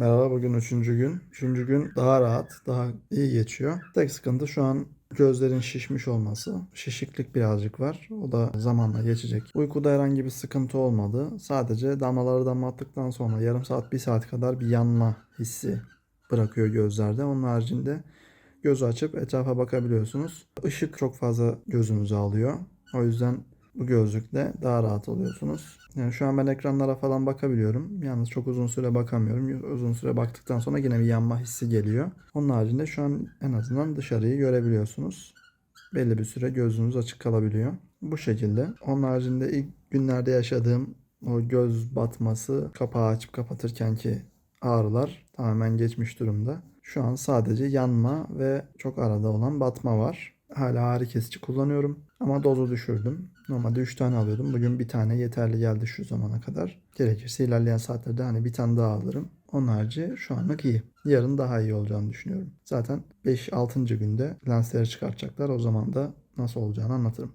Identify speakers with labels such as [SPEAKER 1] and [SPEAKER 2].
[SPEAKER 1] Merhaba bugün üçüncü gün. Üçüncü gün daha rahat, daha iyi geçiyor. Tek sıkıntı şu an gözlerin şişmiş olması. Şişiklik birazcık var. O da zamanla geçecek. Uykuda herhangi bir sıkıntı olmadı. Sadece damlaları damlattıktan sonra yarım saat, bir saat kadar bir yanma hissi bırakıyor gözlerde. Onun haricinde gözü açıp etrafa bakabiliyorsunuz. Işık çok fazla gözünüzü alıyor. O yüzden bu gözlükle daha rahat oluyorsunuz. Yani şu an ben ekranlara falan bakabiliyorum. Yalnız çok uzun süre bakamıyorum. Uzun süre baktıktan sonra yine bir yanma hissi geliyor. Onun haricinde şu an en azından dışarıyı görebiliyorsunuz. Belli bir süre gözünüz açık kalabiliyor. Bu şekilde. Onun haricinde ilk günlerde yaşadığım o göz batması, kapağı açıp kapatırken ki ağrılar tamamen geçmiş durumda. Şu an sadece yanma ve çok arada olan batma var. Hala ağrı kesici kullanıyorum ama dozu düşürdüm. Normalde 3 tane alıyordum. Bugün bir tane yeterli geldi şu zamana kadar. Gerekirse ilerleyen saatlerde hani bir tane daha alırım. Onun harici şu anlık iyi. Yarın daha iyi olacağını düşünüyorum. Zaten 5-6. günde lensleri çıkartacaklar. O zaman da nasıl olacağını anlatırım.